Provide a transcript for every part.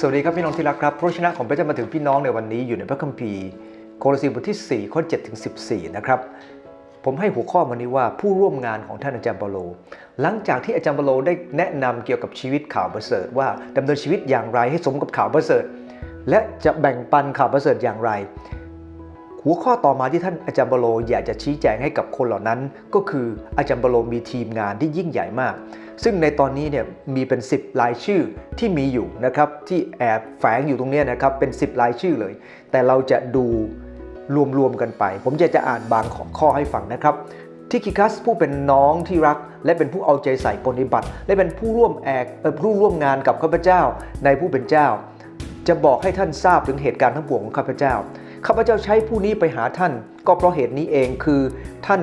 สวัสดีครับพี่น้องที่รักครับพระชนะของพระเจ้ามาถึงพี่น้องในวันนี้อยู่ในพระคัมภีร์ โคลสีบทที่ 4 ข้อ7ถึง14 นะครับ ผมให้หัวข้อวันนี้ว่าผู้ร่วมงานของท่านอาจารย์เปาโล หลังจากที่อาจารย์เปาโลได้แนะนำเกี่ยวกับชีวิตข่าวประเสริฐว่าดำเนินชีวิตอย่างไรให้สมกับข่าวประเสริฐ และจะแบ่งปันข่าวประเสริฐอย่างไร หัวข้อต่อมาที่ท่านอาจารย์เปาโลอยากจะชี้แจงให้กับคนเหล่านั้น ก็คืออาจารย์เปาโลมีทีมงานที่ยิ่งใหญ่มาก ซึ่งในตอนนี้เนี่ยมีเป็น 10รายชื่อที่มีอยู่นะครับที่แอบแฝงอยู่ตรงนี้นะครับเป็น 10รายชื่อเลย แต่เราจะดูรวมๆกันไป ผมจะจะอ่านบางของข้อให้ฟังนะครับทิคิคัสผู้เป็นน้องที่รัก และเป็นผู้เอาใจใส่ปฏิบัติ และเป็นผู้ร่วมแอกเอ่อผู้ร่วมงานกับข้าพเจ้าในผู้เป็นเจ้า จะบอกให้ท่านทราบถึงเหตุการณ์ทั้งปวงของข้าพเจ้า ข้าพเจ้าใช้ผู้นี้ไปหาท่าน ก็เพราะเหตุนี้เองคือท่าน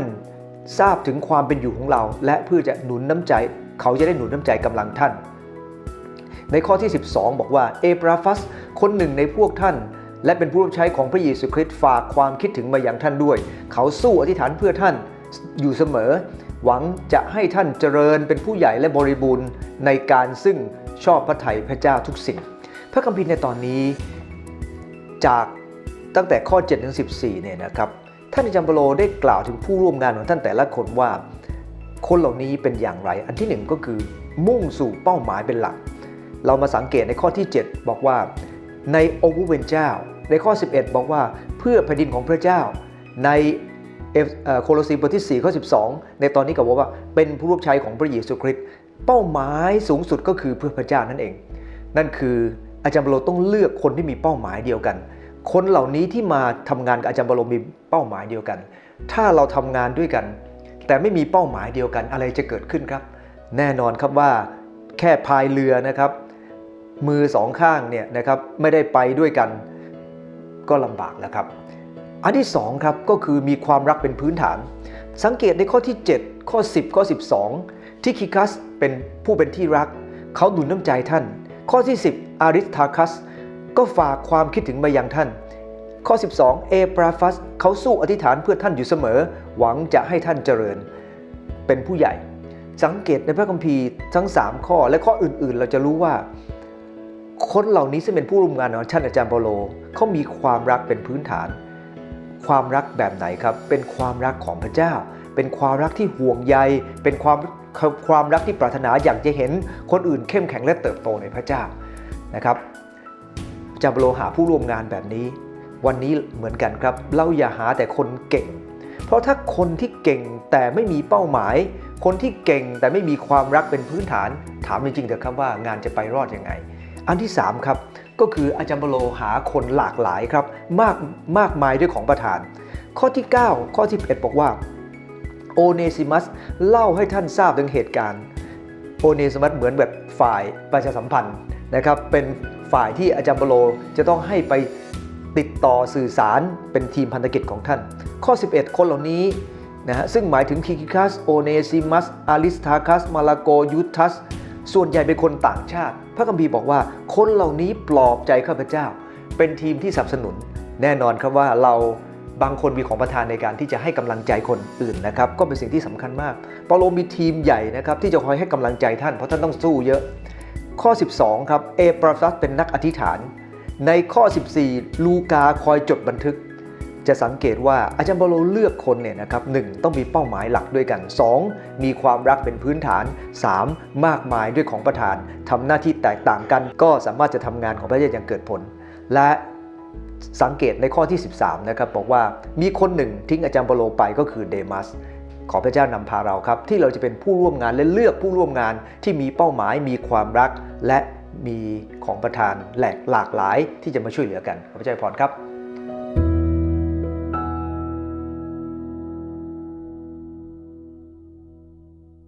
ทราบถึงความเป็นอยู่ของเรา และเพื่อจะหนุนน้ำใจ เขาจะได้หนุนน้ำใจกำลังท่าน ในข้อที่ 12 บอกว่าเอปราฟัส คนหนึ่งในพวกท่าน และเป็นผู้รับใช้ของพระเยซูคริสต์ฝากความคิดถึงมาอย่างท่านด้วย เขาสู้อธิษฐานเพื่อท่านอยู่เสมอ หวังจะให้ท่านเจริญเป็นผู้ใหญ่และบริบูรณ์ในการซึ่งชอบพระทัยพระเจ้าทุกสิ่ง พระคัมภีร์ในตอนนี้จาก ตั้งแต่ข้อ 7 ถึง 14 เนี่ยนะครับ ท่านอาจารย์เปโลได้กล่าวถึงผู้ร่วมงานของท่านแต่ละคนว่า คนเหล่านี้เป็นอย่างไร อันที่หนึ่งก็คือ มุ่งสู่เป้าหมายเป็นหลัก เรามาสังเกตในข้อที่ 7 บอกว่า ในองค์เป็นเจ้า ในข้อ 11 บอกว่าเพื่อแผ่นดินของพระเจ้า ในโคโลสีบทที่ 4 ข้อ 12 ในตอนนี้ก็บอกว่าเป็นผู้รับใช้ของพระเยซูคริสต์เป้าหมายสูงสุดก็คือเพื่อพระเจ้านั่นเอง นั่นคืออาจารย์เปโลต้องเลือกคนที่มีเป้าหมายเดียวกัน คนเหล่านี้ที่มาทำงานกับอาจารย์เปาโลมีเป้าหมายเดียวกัน ถ้าเราทำงานด้วยกัน แต่ไม่มีเป้าหมายเดียวกันอะไรจะเกิดขึ้นครับ แน่นอนครับว่าแค่พายเรือนะครับ มือสองข้างเนี่ยนะครับไม่ได้ไปด้วยกันก็ลำบากแล้วครับ อันที่สองครับก็คือมีความรักเป็นพื้นฐาน สังเกตในข้อที่ 7 ข้อ 10 ข้อ 12 ที่คิคัสเป็นผู้เป็นที่รัก เขาหนุนน้ำใจท่าน ข้อที่ 10 อาริสทาคัส ก็ฝากความคิดถึงมายังท่าน ข้อ 12 เอปราฟัสเขาสู้อธิษฐานเพื่อท่านอยู่เสมอ หวังจะให้ท่านเจริญ เป็นผู้ใหญ่ สังเกตในพระคัมภีร์ทั้ง 3 ข้อและข้ออื่นๆ เราจะรู้ว่า คนเหล่านี้ซึ่งเป็นผู้ร่วมงานของท่านอาจารย์เปโลเขามีความรักเป็นพื้นฐาน ความรักแบบไหนครับ เป็นความรักของพระเจ้า เป็นความรักที่ห่วงใย เป็นความความรักที่ปรารถนาอยากจะเห็นคนอื่นเข้มแข็งและเติบโตในพระเจ้านะครับ จารย์เปาโลหาผู้ร่วมงานแบบนี้ วันนี้เหมือนกันครับ เราอย่าหาแต่คนเก่ง เพราะถ้าคนที่เก่งแต่ไม่มีเป้าหมาย คนที่เก่งแต่ไม่มีความรักเป็นพื้นฐาน ถามจริงๆเถอะครับว่างานจะไปรอดยังไง อันที่ 3 ครับ ก็คืออาจารย์เปาโลหาคนหลากหลายครับ มากมากมายด้วยของประธาน ข้อที่ 9 ข้อที่11บอกว่าโอเนซิมัสเล่าให้ท่านทราบถึงเหตุการณ์โอเนซิมัสเหมือนแบบฝ่ายประชาสัมพันธ์นะครับเป็น ฝ่ายที่อาจารย์เปาโลจะต้องให้ไปติดต่อสื่อสารเป็นทีมพันธกิจของท่าน ข้อ 11 คนเหล่านี้นะฮะซึ่งหมายถึงคิคิคัสโอเนซิมัสอาริสทาคัสมาลาโกยูทัส ส่วนใหญ่เป็นคนต่างชาติ พระคัมภีร์บอกว่าคนเหล่านี้ปลอบใจข้าพเจ้า เป็นทีมที่สนับสนุน แน่นอนครับว่าเราบางคนมีของประทานในการที่จะให้กำลังใจคนอื่นนะครับก็เป็นสิ่งที่สำคัญมากเปาโลมีทีมใหญ่นะครับที่จะคอยให้กำลังใจท่านเพราะท่านต้องสู้เยอะ ข้อ 12 ครับ เอปราฟัสเป็นนักอธิษฐาน ในข้อ 14 ลูกาคอยจดบันทึก จะสังเกตว่าอาจารย์เปโลเลือกคนเนี่ยนะครับหต้องมีเป้าหมายหลักด้วยกัน 2. มีความรักเป็นพื้นฐาน 3. มากมายด้วยของประทานทำหน้าที่แตกต่างกัน ก็สามารถจะทำงานของพระเจ้าอย่างเกิดผล และสังเกตในข้อที่ 13 นะครับบอกว่ามีคนหนึ่งทิ้งอาจารย์เปโลไปก็คือเดมัส ขอพระเจ้านำพาเราครับ ที่เราจะเป็นผู้ร่วมงานและเลือกผู้ร่วมงานที่มีเป้าหมายมีความรัก และมีของประทานแหลกหลากหลายที่จะมาช่วยเหลือกันขอพระเจ้าอวยพรครับ